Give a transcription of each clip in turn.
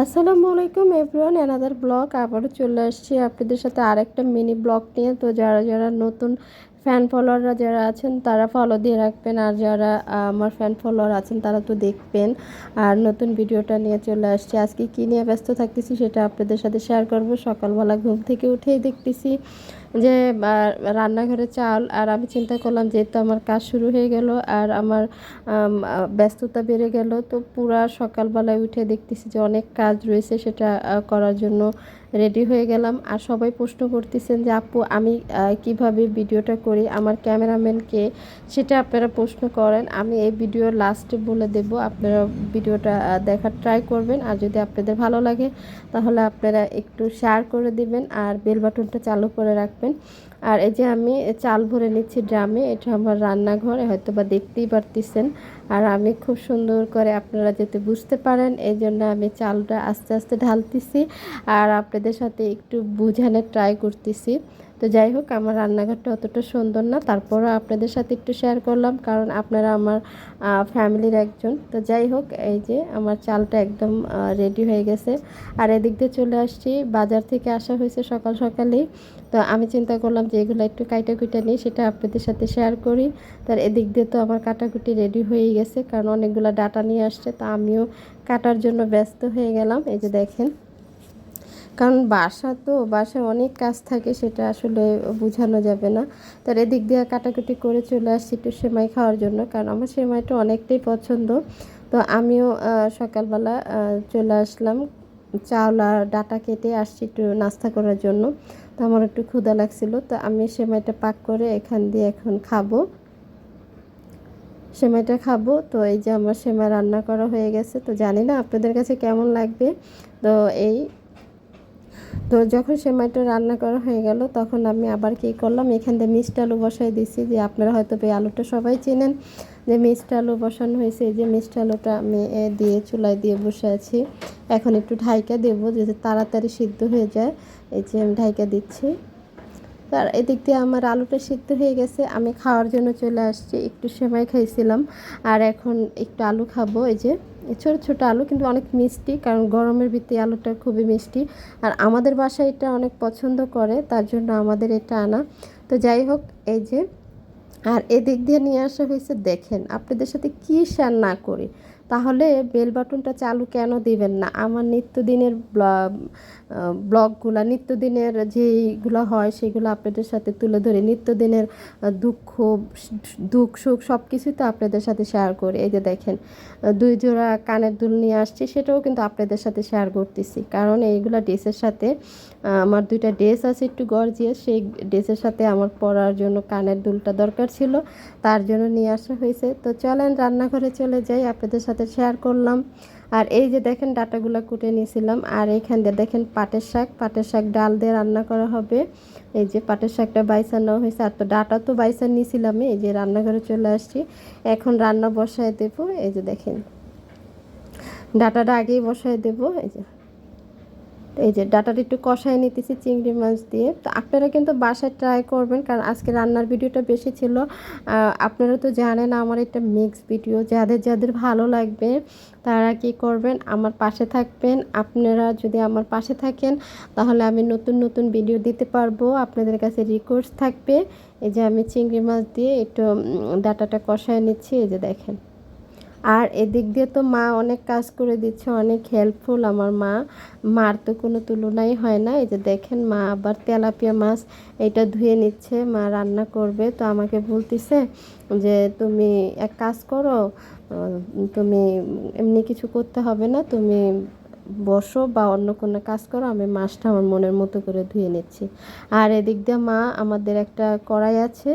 আসসালামু আলাইকুম everyone another blog আবারও চলে আসছি আপনাদের সাথে আরেকটা মিনি ব্লগ নিয়ে। তো যারা যারা নতুন ফ্যান ফলোয়াররা যারা আছেন, তারা ফলো দিয়ে রাখবেন। আর যারা আমার ফ্যান ফলোয়ার আছেন, তারা তো দেখবেন। আর নতুন ভিডিওটা নিয়ে চলে আসছি। আজকে কী নিয়ে ব্যস্ত থাকতেছি সেটা আপনাদের সাথে শেয়ার করব। সকালবেলা ঘুম থেকে উঠেই দেখতেছি যে রান্নাঘরে চাল। আর আমি চিন্তা করলাম, যেহেতু আমার কাজ শুরু হয়ে গেল আর আমার ব্যস্ততা বেড়ে গেল, তো পুরা সকালবেলায় উঠে দেখতেছি যে অনেক কাজ রয়েছে সেটা করার জন্য রেডি হয়ে গেলাম। আর সবাই প্রশ্ন করতেছেন যে, আপু, আমি কীভাবে ভিডিওটা করি? আমার ক্যামেরাম্যানকে? সেটা আপনারা প্রশ্ন করেন। আমি এই ভিডিও লাস্টে বলে দেব। আপনারা ভিডিওটা দেখার ট্রাই করবেন। আর যদি আপনাদের ভালো লাগে, তাহলে আপনারা একটু শেয়ার করে দিবেন আর বেল বাটনটা চালু করে রাখবেন। আর এই যে আমি চাল ভরে নিচ্ছি ড্রামে, এটা আমার রান্নাঘরে হয়তো বা দেখতেই পারতেছেন। আর আমি খুব সুন্দর করে আপনারা যাতে বুঝতে পারেন, এই জন্য আমি চালটা আস্তে আস্তে ঢালতেছি আর আপনাদের সাথে একটু বুঝানোর ট্রাই করতেছি। তো যাই হোক, আমার রান্নাঘরটা অতটা সুন্দর না। তারপরও আপনাদের সাথে একটু শেয়ার করলাম, কারণ আপনারা আমার ফ্যামিলির একজন। তো যাই হোক, এই যে আমার চালটা একদম রেডি হয়ে গেছে। আর এদিক দিয়ে চলে আসছি। বাজার থেকে আসা হয়েছে সকাল সকালেই। তো আমি চিন্তা করলাম যে এগুলো একটু কুইটা নিই সেটা আপনাদের সাথে শেয়ার করি। তার এদিক দিয়ে তো আমার কাটাকুটি রেডি হয়েই গেছে, কারণ অনেকগুলো ডাটা নিয়ে আসছে। তা আমিও কাটার জন্য ব্যস্ত হয়ে গেলাম। এই যে দেখেন। কারণ বাসা তো, বাসায় অনেক কাজ থাকে, সেটা আসলে বোঝানো যাবে না। তার এদিক দিয়ে কাটাকুটি করে চলে আসছি একটু সেমাই খাওয়ার জন্য, কারণ আমার সেমাইটা অনেকটাই পছন্দ। তো আমিও সকালবেলা চলে আসলাম। চাউল আর ডাটা কেটে আসছি একটু নাস্তা করার জন্য। তো আমার একটু ক্ষুদা লাগছিল, তো আমি সেমাইটা পাক করে এখান দিয়ে এখন খাব। সেমাইটা খাব, তো এই যে আমার সেমাই রান্না করা হয়ে গেছে, তো জানি না আপনাদের কাছে কেমন লাগবে। তো এই তো যখন সেমাইটা রান্না করা হয়ে গেল, তখন আমি আবার কী করলাম, এখান থেকে মিষ্টি আলু বসাই দিছি। যে আপনারা হয়তো এই আলুটা সবাই চেনেন, যে মিষ্টি আলু বসানো হয়েছে। এই যে মিষ্টি আলুটা আমি দিয়ে চুলায় দিয়ে বসে আছি। এখন একটু ঢাইকা দেবো, যাতে তাড়াতাড়ি সিদ্ধ হয়ে যায়। এই যে আমি ঢাইকা দিচ্ছি। আর এদিক দিয়ে আমার আলুটা সিদ্ধ হয়ে গেছে। আমি খাওয়ার জন্য চলে আসছি। একটু সেমাই খাইছিলাম। আর এখন একটু আলু খাব, এই যে। ছোটো ছোটো আলু, কিন্তু অনেক মিষ্টি, কারণ গরমের ভিত্তি আলুটা খুবই মিষ্টি। আর আমাদের বাসায় এটা অনেক পছন্দ করে, তার জন্য আমাদের এটা আনা। তো যাই হোক, এই যে, আর এদিক দিয়ে নিয়ে আসা হয়েছে, দেখেন, আপনাদের সাথে কী শেয়ার না করি। তাহলে বেল বাটনটা চালু কেন দিবেন না? আমার নিত্যদিনের ব্লগগুলো, নিত্যদিনের যেইগুলো হয় সেগুলো আপনাদের সাথে তুলে ধরে, নিত্যদিনের দুঃখ দুঃখ সুখ সব কিছুই তো আপনাদের সাথে শেয়ার করি। এই যে দেখেন দুই জোড়া কানের দুল নিয়ে আসছি, সেটাও কিন্তু আপনাদের সাথে শেয়ার করতেছি। কারণ এইগুলো ড্রেসের সাথে আমার দুইটা ড্রেস আছে একটু গর্জিয়াস সেই ড্রেসের সাথে আমার পরার জন্য কানের দুলটা দরকার ছিল, তার জন্য নিয়ে আসা হয়েছে। তো চলেন রান্নাঘরে চলে যাই, আপনাদের সাথে শেয়ার করলাম। আর এই যে দেখেন ডাটাগুলো কুটে নিয়েছিলাম। আর এইখান দিয়ে দেখেন পাটের শাক পাটের শাক ডাল দিয়ে রান্না করা হবে। এই যে পাটের শাকটা বাইসা নেওয়া হয়েছে। আর তো ডাটা তো বাইসা নিয়েছিলাম এই যে রান্নাঘরে চলে আসছি। এখন রান্না বসায় দেবো। এই যে দেখেন, ডাটাটা আগেই বসায় দেবো। এই যে এই যে ডাটাটা একটু কষায় নিতেছি চিংড়ি মাছ দিয়ে। তো আপনারা কিন্তু বাসায় ট্রাই করবেন, কারণ আজকে রান্নার ভিডিওটা বেশি ছিল। আপনারা তো জানেন আমার একটা মিক্স ভিডিও যাদের যাদের ভালো লাগবে তারা কি করবেন, আমার পাশে থাকবেন। আপনারা যদি আমার পাশে থাকেন, তাহলে আমি নতুন নতুন ভিডিও দিতে পারব। আপনাদের কাছে রিকোয়েস্ট থাকবে, এই যে আমি চিংড়ি মাছ দিয়ে একটু ডাটাটা কষায় নিচ্ছি, এই যে দেখেন। আর এদিক দিয়ে তো মা অনেক কাজ করে দিচ্ছে, অনেক হেল্পফুল আমার মা। মার তো কোনো তুলনাই হয় না, এই যে দেখেন মা আবার তেলাপিয়া মাছ এটা ধুয়ে নিচ্ছে, মা রান্না করবে। তো আমাকে বলতেছে যে, তুমি এক কাজ করো তুমি এমনি কিছু করতে হবে না, তুমি বসো বা অন্য কোনো কাজ করো, আমি মাছটা আমার মনের মতো করে ধুয়ে নিচ্ছি। আর এদিক দিয়ে মা আমাদের একটা কড়াই আছে,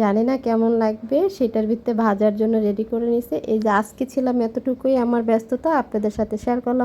জানি না কেমন লাগবে, সেটার ভিত্তে ভাজার জন্য রেডি করে নিছে। এই যে আজকে ছিলাম এতটুকুই, আমার ব্যস্ততা, আপনাদের সাথে শেয়ার করলাম।